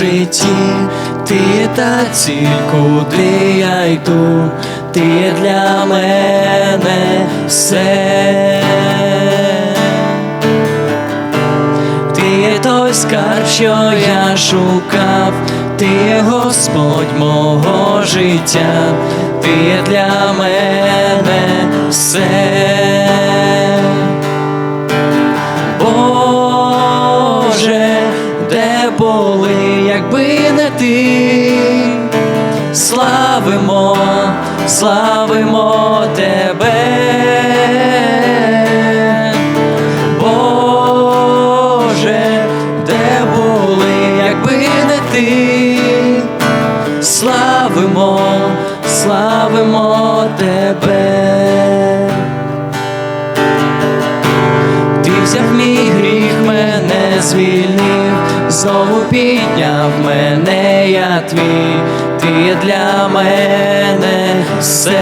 житті, ти та ціль, куди я йду, ти для мене все. Ти той скарб, що я шукав, ти Господь мого життя, ти для мене все. Боже, були, якби не ти, славимо, славимо тебе. Боже, де були, якби не ти, славимо, славимо тебе. Ти взяв мій гріх, мене звільнив, знову підняв мене, я твій, ти є для мене все.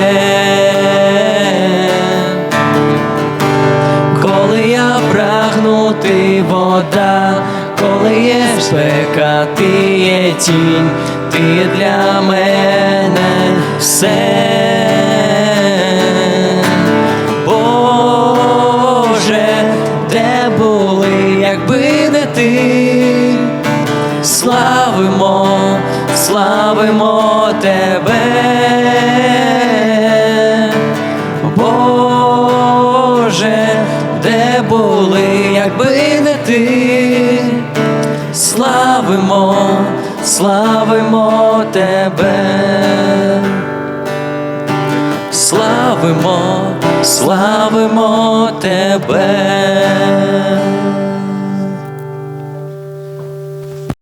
Коли я прагну, ти вода, коли є спека, ти є тінь, ти є для мене все. Славимо, славимо тебе. Боже, де були, якби не ти, славимо, славимо тебе. Славимо, славимо тебе.